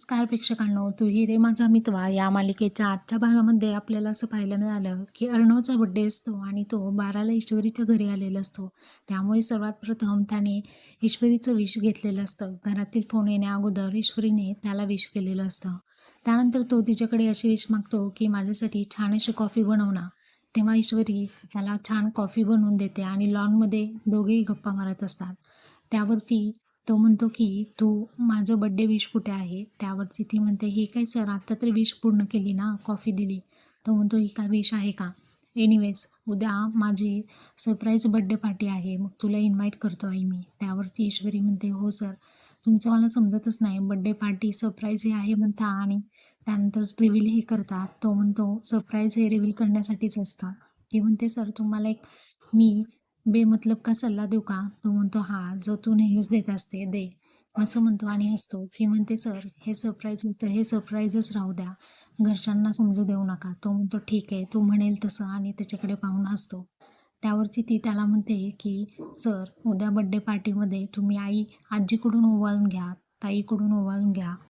नमस्कार प्रेक्षकांनो तू ही रे माझा मितवा या मालिकेच्या आजच्या भागामध्ये आपल्याला असं पाहायला मिळालं की अर्णवचा बड्डे असतो आणि तो बाराला ईश्वरीच्या घरी आलेला असतो. त्यामुळे सर्वात प्रथम त्याने ईश्वरीचं विष घेतलेलं असतं. घरातील फोन येण्या अगोदर ईश्वरीने त्याला विश केलेलं असतं. त्यानंतर तो तिच्याकडे अशी विश मागतो की माझ्यासाठी छान अशी कॉफी बनव ना. तेव्हा ईश्वरी त्याला छान कॉफी बनवून देते आणि लॉनमध्ये दोघेही गप्पा मारत असतात. त्यावरती तो म्हणतो की तू माझं बड्डे विश कुठे आहे? त्यावरती ती म्हणते हे काय सर आत्ता तरी विश पूर्ण केली ना कॉफी दिली. तो म्हणतो ही काय विश आहे का? एनिवेज उद्या माझी सरप्राईज बड्डे पार्टी आहे मग तुला इन्व्हाइट करतो आहे मी. त्यावरती ईश्वरी म्हणते हो सर तुमचं मला समजतच नाही बड्डे पार्टी सरप्राईज हे आहे म्हणता आणि त्यानंतर रिव्हीलही करतात. तो म्हणतो सरप्राईज हे रिव्हील करण्यासाठीच असतं. ती म्हणते सर तुम्हाला एक मी बेमतलब का सल्ला देऊ का? तो म्हणतो हा जो तू नेहमीच देत असते दे. असं म्हणतो आणि हसतो. ती म्हणते सर हे सरप्राईज होतं हे सरप्राईजच राहू द्या. घरच्यांना समजू देऊ नका. तो म्हणतो ठीक आहे. तू म्हणेल तसं आणि त्याच्याकडे पाहून हसतो. त्यावरती ती त्याला म्हणते की सर उद्या बड्डे पार्टीमध्ये तुम्ही आई आजीकडून ओवाळून घ्या ताईकडून ओवाळून घ्या.